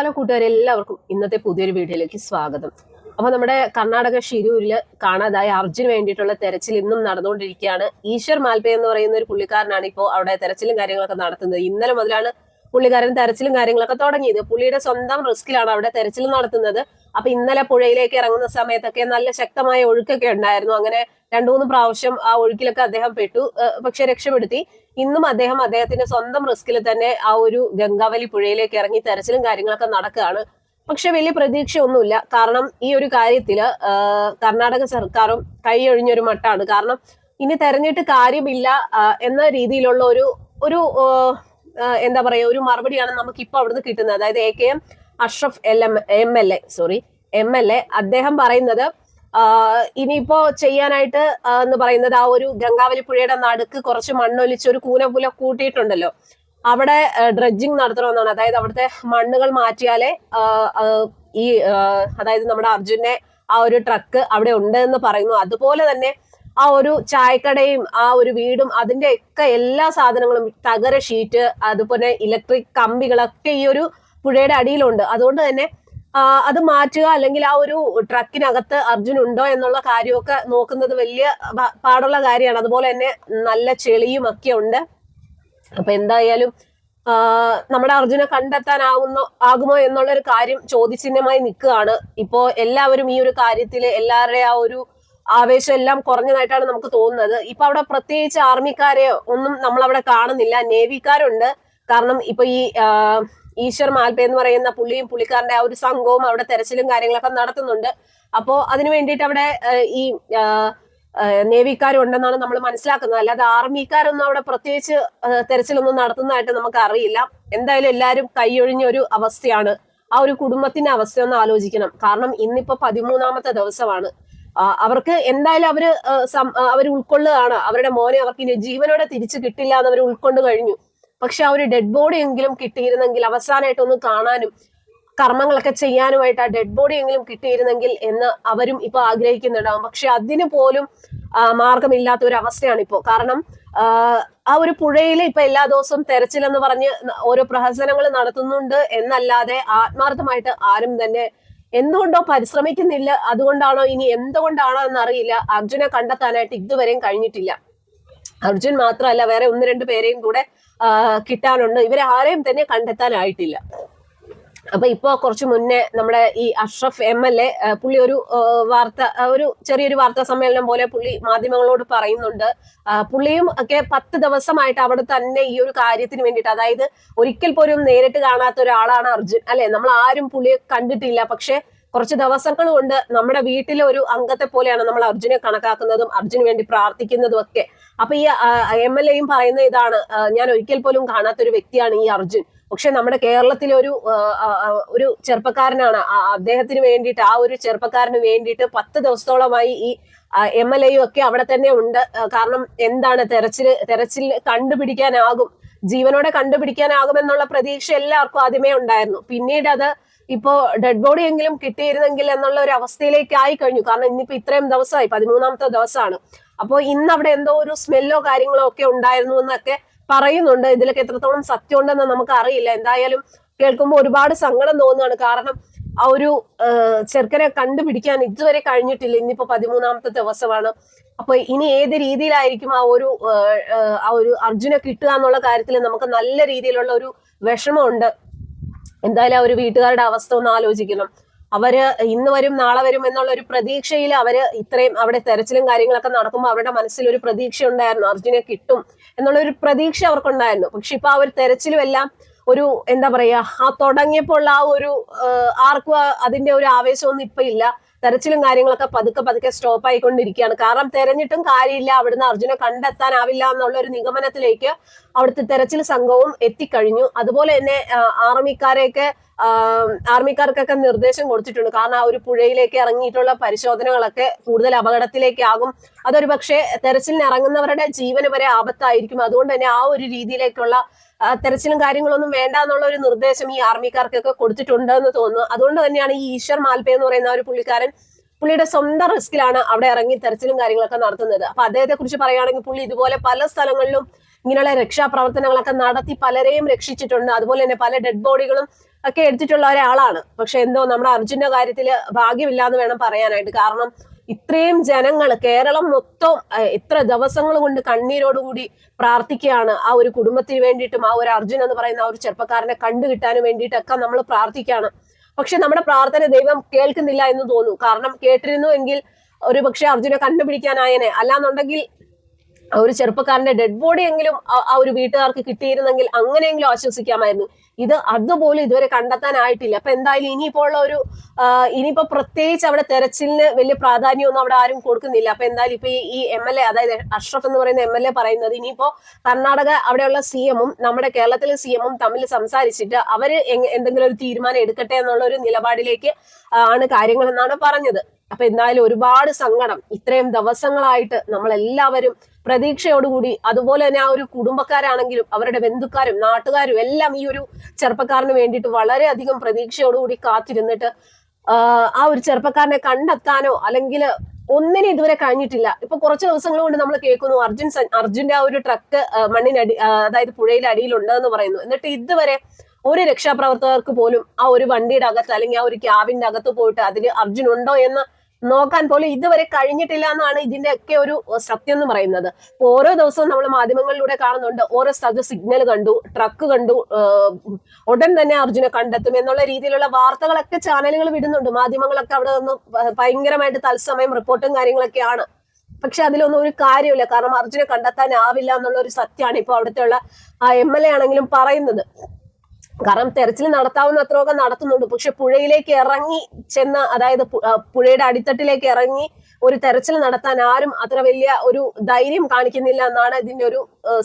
Hello കൂട്ടുകാർ എല്ലാവർക്കും ഇന്നത്തെ പുതിയൊരു വീഡിയോയിലേക്ക് സ്വാഗതം. അപ്പൊ നമ്മുടെ കർണാടക ഷിരൂരിൽ കാണാതായ അർജുന് വേണ്ടിയിട്ടുള്ള തെരച്ചിൽ ഇന്നും നടന്നുകൊണ്ടിരിക്കുകയാണ്. ഈശ്വർ മാൽപേ എന്ന് പറയുന്ന ഒരു പുള്ളിക്കാരനാണ് ഇപ്പോൾ അവിടെ തെരച്ചിലും കാര്യങ്ങളൊക്കെ നടത്തുന്നത്. ഇന്നലെ മുതലാണ് പുള്ളിക്കാരൻ തെരച്ചിലും കാര്യങ്ങളൊക്കെ തുടങ്ങിയത്. പുള്ളിയുടെ സ്വന്തം റിസ്കിലാണ് അവിടെ തെരച്ചിൽ നടത്തുന്നത്. അപ്പൊ ഇന്നലെ പുഴയിലേക്ക് ഇറങ്ങുന്ന സമയത്തൊക്കെ നല്ല ശക്തമായ ഒഴുക്കൊക്കെ ഉണ്ടായിരുന്നു. അങ്ങനെ രണ്ടു മൂന്ന് പ്രാവശ്യം ആ ഒഴുക്കിലൊക്കെ അദ്ദേഹം പെട്ടു. പക്ഷെ രക്ഷപ്പെടുത്തി. ഇന്നും അദ്ദേഹം അദ്ദേഹത്തിന്റെ സ്വന്തം റിസ്കിൽ തന്നെ ആ ഒരു ഗംഗാവലി പുഴയിലേക്ക് ഇറങ്ങി തെരച്ചിലും കാര്യങ്ങളൊക്കെ നടക്കുകയാണ്. പക്ഷെ വലിയ പ്രതീക്ഷയൊന്നുമില്ല. കാരണം ഈ ഒരു കാര്യത്തിൽ കർണാടക സർക്കാരും കൈയൊഴിഞ്ഞൊരു മട്ടാണ്. കാരണം ഇനി തെരഞ്ഞിട്ട് കാര്യമില്ല എന്ന രീതിയിലുള്ള ഒരു ഒരു എന്താ പറയുക ഒരു മറുപടിയാണ് നമുക്ക് ഇപ്പൊ അവിടുന്ന് കിട്ടുന്നത്. അതായത് A K M Ashraf L M M L A sorry M L A അദ്ദേഹം പറയുന്നത് ഇനിയിപ്പോ ചെയ്യാനായിട്ട് എന്ന് പറയുന്നത് ആ ഒരു ഗംഗാവലി പുഴയുടെ നടുക്ക് കുറച്ച് മണ്ണൊലിച്ച് ഒരു കൂനപുല കൂട്ടിയിട്ടുണ്ടല്ലോ. അവിടെ ഡ്രഡ്ജിങ് നടത്തണമെന്നാണ്. അതായത് അവിടുത്തെ മണ്ണുകൾ മാറ്റിയാലേ ഈ അതായത് നമ്മുടെ അർജുനെ ആ ഒരു ട്രക്ക് അവിടെ ഉണ്ട് എന്ന് പറയുന്നു. അതുപോലെ തന്നെ ആ ഒരു ചായക്കടയും ആ ഒരു വീടും അതിന്റെ ഒക്കെ എല്ലാ സാധനങ്ങളും തകര ഷീറ്റ് അതുപോലെ ഇലക്ട്രിക് കമ്പികളൊക്കെ ഈ ഒരു പുഴയുടെ അടിയിലുണ്ട്. അതുകൊണ്ട് തന്നെ അത് മാറ്റുക അല്ലെങ്കിൽ ആ ഒരു ട്രക്കിനകത്ത് അർജുൻ ഉണ്ടോ എന്നുള്ള കാര്യമൊക്കെ നോക്കുന്നത് വലിയ പാടുള്ള കാര്യമാണ്. അതുപോലെ തന്നെ നല്ല ചെളിയും ഒക്കെ ഉണ്ട്. അപ്പൊ എന്തായാലും നമ്മുടെ അർജുനെ കണ്ടെത്താനാവുന്നോ ആകുമോ എന്നുള്ള ഒരു കാര്യം ചോദ്യചിഹ്നമായി നിൽക്കുകയാണ്. ഇപ്പോ എല്ലാവരും ഈ ഒരു കാര്യത്തിൽ എല്ലാവരുടെ ആ ഒരു ആവേശം എല്ലാം കുറഞ്ഞതായിട്ടാണ് നമുക്ക് തോന്നുന്നത്. ഇപ്പൊ അവിടെ പ്രത്യേകിച്ച് ആർമിക്കാരെയോ ഒന്നും നമ്മൾ അവിടെ കാണുന്നില്ല. നേവിക്കാരുണ്ട്. കാരണം ഇപ്പൊ ഈ ഈശ്വർ മാൽപേ എന്ന് പറയുന്ന പുള്ളിയും പുള്ളിക്കാരന്റെ ആ ഒരു സംഘവും അവിടെ തെരച്ചിലും കാര്യങ്ങളൊക്കെ നടത്തുന്നുണ്ട്. അപ്പോ അതിനു വേണ്ടിയിട്ട് അവിടെ ഈ നേവിക്കാരുണ്ടെന്നാണ് നമ്മൾ മനസ്സിലാക്കുന്നത്. അല്ലാതെ ആർമിക്കാരൊന്നും അവിടെ പ്രത്യേകിച്ച് തെരച്ചിലൊന്നും നടത്തുന്നതായിട്ട് നമുക്ക് അറിയില്ല എന്തായാലും എല്ലാവരും കൈയൊഴിഞ്ഞ ഒരു അവസ്ഥയാണ്. ആ ഒരു കുടുംബത്തിന്റെ അവസ്ഥ ഒന്ന് ആലോചിക്കണം. കാരണം ഇന്നിപ്പോ പതിമൂന്നാമത്തെ ദിവസമാണ്. അവർക്ക് എന്തായാലും അവർ അവർ ഉൾക്കൊള്ളുകയാണ്. അവരുടെ മോനെ അവർക്ക് ഇനി ജീവനോടെ തിരിച്ചു കിട്ടില്ല എന്ന് അവർ ഉൾക്കൊണ്ട് കഴിഞ്ഞു. പക്ഷെ ആ ഒരു ഡെഡ് ബോഡി എങ്കിലും കിട്ടിയിരുന്നെങ്കിൽ അവസാനമായിട്ടൊന്ന് കാണാനും കർമ്മങ്ങളൊക്കെ ചെയ്യാനുമായിട്ട് ആ ഡെഡ് ബോഡി എങ്കിലും കിട്ടിയിരുന്നെങ്കിൽ എന്ന് അവരും ഇപ്പൊ ആഗ്രഹിക്കുന്നുണ്ടാവും. പക്ഷെ അതിന് പോലും മാർഗമില്ലാത്ത ഒരു അവസ്ഥയാണ് ഇപ്പോൾ കാരണം ആ, ഒരു പുഴയിൽ ഇപ്പൊ എല്ലാ ദിവസവും തെരച്ചിലെന്ന് പറഞ്ഞ് ഓരോ പ്രഹസനങ്ങൾ നടത്തുന്നുണ്ട് എന്നല്ലാതെ ആത്മാർത്ഥമായിട്ട് ആരും തന്നെ എന്തുകൊണ്ടോ പരിശ്രമിക്കുന്നില്ല. അതുകൊണ്ടാണോ ഇനി എന്തുകൊണ്ടാണോ എന്നറിയില്ല. അർജുനെ കണ്ടെത്താനായിട്ട് ഇതുവരെയും കഴിഞ്ഞിട്ടില്ല. അർജുൻ മാത്രമല്ല വേറെ ഒന്ന് രണ്ട് പേരെയും കൂടെ കിട്ടാനുണ്ട്. ഇവരെ ആരെയും തന്നെ കണ്ടെത്താനായിട്ടില്ല. അപ്പൊ ഇപ്പോ കുറച്ച് മുന്നേ നമ്മുടെ ഈ അഷ്റഫ് എം എൽ എ പുള്ളി ഒരു വാർത്ത ഒരു ചെറിയൊരു വാർത്താ സമ്മേളനം പോലെ പുള്ളി മാധ്യമങ്ങളോട് പറയുന്നുണ്ട്. പുള്ളിയും ഒക്കെ പത്ത് ദിവസമായിട്ട് അവിടെ തന്നെ ഈ ഒരു കാര്യത്തിന് വേണ്ടിയിട്ട് അതായത് ഒരിക്കൽ പോലും നേരിട്ട് കാണാത്ത ഒരാളാണ് അർജുൻ. അല്ലെ? നമ്മൾ ആരും പുള്ളിയെ കണ്ടിട്ടില്ല. പക്ഷെ കുറച്ച് ദിവസങ്ങൾ കൊണ്ട് നമ്മുടെ വീട്ടിലെ ഒരു അംഗത്തെ പോലെയാണ് നമ്മൾ അർജുനെ കണക്കാക്കുന്നതും അർജുന് വേണ്ടി പ്രാർത്ഥിക്കുന്നതും ഒക്കെ. അപ്പൊ ഈ എം എൽ എയും പറയുന്ന ഇതാണ് ഞാൻ ഒരിക്കൽ പോലും കാണാത്ത ഒരു വ്യക്തിയാണ് ഈ അർജുൻ. പക്ഷെ നമ്മുടെ കേരളത്തിലെ ഒരു ഒരു ചെറുപ്പക്കാരനാണ്. അദ്ദേഹത്തിന് വേണ്ടിയിട്ട് ആ ഒരു ചെറുപ്പക്കാരന് വേണ്ടിയിട്ട് പത്ത് ദിവസത്തോളമായി ഈ എം എൽ എയും ഒക്കെ അവിടെ തന്നെ ഉണ്ട്. കാരണം എന്താണ് തെരച്ചിൽ തെരച്ചിൽ കണ്ടുപിടിക്കാനാകും. ജീവനോടെ കണ്ടുപിടിക്കാനാകുമെന്നുള്ള പ്രതീക്ഷ എല്ലാവർക്കും ആദ്യമേ ഉണ്ടായിരുന്നു. പിന്നീട് അത് ഇപ്പോ ഡെഡ് ബോഡി എങ്കിലും കിട്ടിയിരുന്നെങ്കിൽ എന്നുള്ള ഒരു അവസ്ഥയിലേക്ക് ആയി കഴിഞ്ഞു. കാരണം ഇന്നിപ്പോ ഇത്രയും ദിവസമായി പതിമൂന്നാമത്തെ ദിവസമാണ്. അപ്പോൾ ഇന്ന് അവിടെ എന്തോ ഒരു സ്മെല്ലോ കാര്യങ്ങളോ ഒക്കെ ഉണ്ടായിരുന്നു എന്നൊക്കെ പറയുന്നുണ്ട്. ഇതിലൊക്കെ എത്രത്തോളം സത്യം ഉണ്ടെന്ന് നമുക്ക് അറിയില്ല. എന്തായാലും കേൾക്കുമ്പോൾ ഒരുപാട് സങ്കടം തോന്നുകയാണ്. കാരണം ആ ഒരു ചെറുക്കനെ കണ്ടുപിടിക്കാൻ ഇതുവരെ കഴിഞ്ഞിട്ടില്ല. ഇന്നിപ്പോ പതിമൂന്നാമത്തെ ദിവസമാണ്. അപ്പൊ ഇനി ഏത് രീതിയിലായിരിക്കും ആ ഒരു ആ ഒരു അർജുനെ കിട്ടുക എന്നുള്ള കാര്യത്തിൽ നമുക്ക് നല്ല രീതിയിലുള്ള ഒരു വിഷമമുണ്ട്. എന്തായാലും ആ ഒരു വീട്ടുകാരുടെ അവസ്ഥ ഒന്ന് ആലോചിക്കണം. അവർ ഇന്ന് വരും നാളെ വരും എന്നുള്ള ഒരു പ്രതീക്ഷയിൽ അവർ ഇത്രയും അവിടെ തെരച്ചിലും കാര്യങ്ങളൊക്കെ നടക്കുമ്പോൾ അവരുടെ മനസ്സിൽ ഒരു പ്രതീക്ഷ ഉണ്ടായിരുന്നു അർജുനെ കിട്ടും എന്നുള്ള ഒരു പ്രതീക്ഷ അവർക്കുണ്ടായിരുന്നു. പക്ഷെ ഇപ്പൊ ആ ഒരു തെരച്ചിലും എല്ലാം ഒരു എന്താ പറയാ ആ തുടങ്ങിയപ്പോൾ ആ ഒരു ആർക്കും അതിന്റെ ഒരു ആവേശമൊന്നും ഇപ്പൊ ഇല്ല. തെരച്ചിലും കാര്യങ്ങളൊക്കെ പതുക്കെ പതുക്കെ സ്റ്റോപ്പ് ആയിക്കൊണ്ടിരിക്കുകയാണ്. കാരണം തെരഞ്ഞിട്ടും കാര്യമില്ല. അവിടുന്ന് അർജുനെ കണ്ടെത്താനാവില്ല എന്നുള്ള ഒരു നിഗമനത്തിലേക്ക് അവിടുത്തെ തെരച്ചിൽ സംഘവും എത്തിക്കഴിഞ്ഞു. അതുപോലെ തന്നെ ആർമിക്കാരെയൊക്കെ ആർമിക്കാർക്കൊക്കെ നിർദ്ദേശം കൊടുത്തിട്ടുണ്ട്. കാരണം ആ ഒരു പുഴയിലേക്ക് ഇറങ്ങിയിട്ടുള്ള പരിശോധനകളൊക്കെ കൂടുതൽ അപകടത്തിലേക്കാകും. അതൊരു പക്ഷേ തെരച്ചിലിന് ഇറങ്ങുന്നവരുടെ ജീവന് വരെ ആപത്തായിരിക്കും. അതുകൊണ്ട് തന്നെ ആ ഒരു രീതിയിലേക്കുള്ള തെരച്ചിലും കാര്യങ്ങളൊന്നും വേണ്ട എന്നുള്ള ഒരു നിർദ്ദേശം ഈ ആർമിക്കാർക്കൊക്കെ കൊടുത്തിട്ടുണ്ട് എന്ന് തോന്നുന്നു. അതുകൊണ്ട് തന്നെയാണ് ഈ ഈശ്വർ മാൽപേ എന്ന് പറയുന്ന ഒരു പുള്ളിക്കാരൻ പുള്ളിയുടെ സ്വന്തം റിസ്കിലാണ് അവിടെ ഇറങ്ങി തെരച്ചിലും കാര്യങ്ങളൊക്കെ നടത്തുന്നത്. അപ്പൊ അദ്ദേഹത്തെ കുറിച്ച് പറയുകയാണെങ്കിൽ പുള്ളി ഇതുപോലെ പല സ്ഥലങ്ങളിലും ഇങ്ങനെയുള്ള രക്ഷാപ്രവർത്തനങ്ങളൊക്കെ നടത്തി പലരെയും രക്ഷിച്ചിട്ടുണ്ട്. അതുപോലെ തന്നെ പല ഡെഡ് ബോഡികളും ഒക്കെ എടുത്തിട്ടുള്ള ഒരാളാണ്. പക്ഷെ എന്തോ നമ്മുടെ അർജുന്റെ കാര്യത്തിൽ ഭാഗ്യമില്ലാന്ന് വേണം പറയാനായിട്ട്. കാരണം ഇത്രയും ജനങ്ങൾ കേരളം മൊത്തം ഇത്ര ദിവസങ്ങൾ കൊണ്ട് കണ്ണീരോടുകൂടി പ്രാർത്ഥിക്കുകയാണ്. ആ ഒരു കുടുംബത്തിന് വേണ്ടിയിട്ടും ആ ഒരു അർജുൻ എന്ന് പറയുന്ന ആ ഒരു ചെറുപ്പക്കാരനെ കണ്ടു കിട്ടാനും വേണ്ടിയിട്ടൊക്കെ നമ്മൾ പ്രാർത്ഥിക്കുകയാണ്. പക്ഷെ നമ്മുടെ പ്രാർത്ഥന ദൈവം കേൾക്കുന്നില്ല എന്ന് തോന്നുന്നു കാരണം കേട്ടിരുന്നു എങ്കിൽ ഒരു പക്ഷെ അർജുനെ കണ്ടുപിടിക്കാനായനെ. അല്ലാന്നുണ്ടെങ്കിൽ ഒരു ചെറുപ്പക്കാരന്റെ ഡെഡ് ബോഡി എങ്കിലും ആ- ഒരു വീട്ടുകാർക്ക് കിട്ടിയിരുന്നെങ്കിൽ അങ്ങനെയെങ്കിലും ആശ്വസിക്കാമായിരുന്നു. ഇത് അതുപോലും ഇതുവരെ കണ്ടെത്താനായിട്ടില്ല. അപ്പൊ എന്തായാലും ഇനിയിപ്പോ ഉള്ള ഒരു ഇനിയിപ്പോ പ്രത്യേകിച്ച് അവിടെ തെരച്ചിലിന് വലിയ പ്രാധാന്യമൊന്നും അവിടെ ആരും കൊടുക്കുന്നില്ല. അപ്പൊ എന്തായാലും ഇപ്പൊ ഈ- എം എൽ എ അതായത് അഷ്റഫ് എന്ന് പറയുന്ന എം എൽ എ പറയുന്നത് ഇനിയിപ്പോ കർണാടക അവിടെയുള്ള സി എമ്മും നമ്മുടെ കേരളത്തിലെ സി എമ്മും തമ്മിൽ സംസാരിച്ചിട്ട് അവർ എന്തെങ്കിലും ഒരു തീരുമാനം എടുക്കട്ടെ എന്നുള്ള ഒരു നിലപാടിലേക്ക് ആണ് കാര്യങ്ങൾ എന്നാണ് പറഞ്ഞത്. അപ്പൊ എന്തായാലും ഒരുപാട് സങ്കടം. ഇത്രയും ദിവസങ്ങളായിട്ട് നമ്മൾ എല്ലാവരും പ്രതീക്ഷയോടുകൂടി അതുപോലെ തന്നെ ആ ഒരു കുടുംബക്കാരാണെങ്കിലും അവരുടെ ബന്ധുക്കാരും നാട്ടുകാരും എല്ലാം ഈ ഒരു ചെറുപ്പക്കാരന് വേണ്ടിയിട്ട് വളരെയധികം പ്രതീക്ഷയോടുകൂടി കാത്തിരുന്നിട്ട് ആ, ഒരു ചെറുപ്പക്കാരനെ കണ്ടെത്താനോ അല്ലെങ്കിൽ ഒന്നിനെ ഇതുവരെ കഴിഞ്ഞിട്ടില്ല. ഇപ്പൊ കുറച്ച് ദിവസങ്ങൾ കൊണ്ട് നമ്മൾ കേൾക്കുന്നു അർജുൻ അർജുന്റെ ആ ഒരു ട്രക്ക് മണ്ണിനടി അതായത് പുഴയിലെ അടിയിലുണ്ട് എന്ന് പറയുന്നു. എന്നിട്ട് ഇതുവരെ ഒരു രക്ഷാപ്രവർത്തകർക്ക് പോലും ആ ഒരു വണ്ടിയുടെ അകത്ത് അല്ലെങ്കിൽ ആ ഒരു ക്യാബിന്റെ അകത്ത് പോയിട്ട് അതിൽ അർജുൻ ഉണ്ടോ എന്ന് നോക്കാൻ പോലും ഇതുവരെ കഴിഞ്ഞിട്ടില്ല എന്നാണ് ഇതിന്റെ ഒക്കെ ഒരു സത്യം എന്ന് പറയുന്നത്. ഓരോ ദിവസവും നമ്മൾ മാധ്യമങ്ങളിലൂടെ കാണുന്നുണ്ട്. ഓരോ സ്ഥലത്ത് സിഗ്നൽ കണ്ടു ട്രക്ക് കണ്ടു ഉടൻ തന്നെ അർജുനെ കണ്ടെത്തും എന്നുള്ള രീതിയിലുള്ള വാർത്തകളൊക്കെ ചാനലുകൾ വിടുന്നുണ്ട്. മാധ്യമങ്ങളൊക്കെ അവിടെ നിന്ന് ഭയങ്കരമായിട്ട് തത്സമയം റിപ്പോർട്ടും കാര്യങ്ങളൊക്കെയാണ്. പക്ഷെ അതിലൊന്നും ഒരു കാര്യമില്ല കാരണം അർജുനെ കണ്ടെത്താനാവില്ല എന്നുള്ള ഒരു സത്യമാണ് ഇപ്പൊ അവിടുത്തെ ഉള്ള എം എൽ എ ആണെങ്കിലും പറയുന്നത്. കാരണം തെരച്ചിൽ നടത്താവുന്ന അത്രയൊക്കെ നടത്തുന്നുണ്ട്. പക്ഷെ പുഴയിലേക്ക് ഇറങ്ങി ചെന്ന അതായത് പുഴയുടെ അടിത്തട്ടിലേക്ക് ഇറങ്ങി ഒരു തെരച്ചിൽ നടത്താൻ ആരും അത്ര വലിയ ഒരു ധൈര്യം കാണിക്കുന്നില്ല എന്നാണ് ഇതിന്റെ ഒരു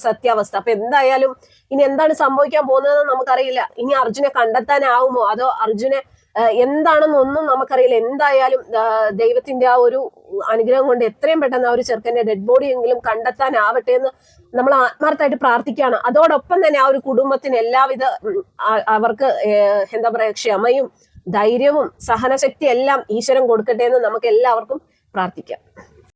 സത്യാവസ്ഥ. അപ്പൊ എന്തായാലും ഇനി എന്താണ് സംഭവിക്കാൻ പോകുന്നതെന്ന് നമുക്കറിയില്ല. ഇനി അർജുനെ കണ്ടെത്താനാവുമോ? അതോ അർജുനെ എന്താണെന്നൊന്നും നമുക്കറിയില്ല. എന്തായാലും ദൈവത്തിന്റെ ആ ഒരു അനുഗ്രഹം കൊണ്ട് എത്രയും പെട്ടെന്ന് ആ ഒരു ചെറുക്കന്റെ ഡെഡ് ബോഡി എങ്കിലും കണ്ടെത്താനാവട്ടെ എന്ന് നമ്മൾ ആത്മാർത്ഥമായിട്ട് പ്രാർത്ഥിക്കുകയാണ്. അതോടൊപ്പം തന്നെ ആ ഒരു കുടുംബത്തിന് എല്ലാവിധ അവർക്ക് എന്താ പറയാ ക്ഷമയും ധൈര്യവും സഹനശക്തി എല്ലാം ഈശ്വരൻ കൊടുക്കട്ടെ എന്ന് നമുക്ക് എല്ലാവർക്കും പ്രാർത്ഥിക്കാം.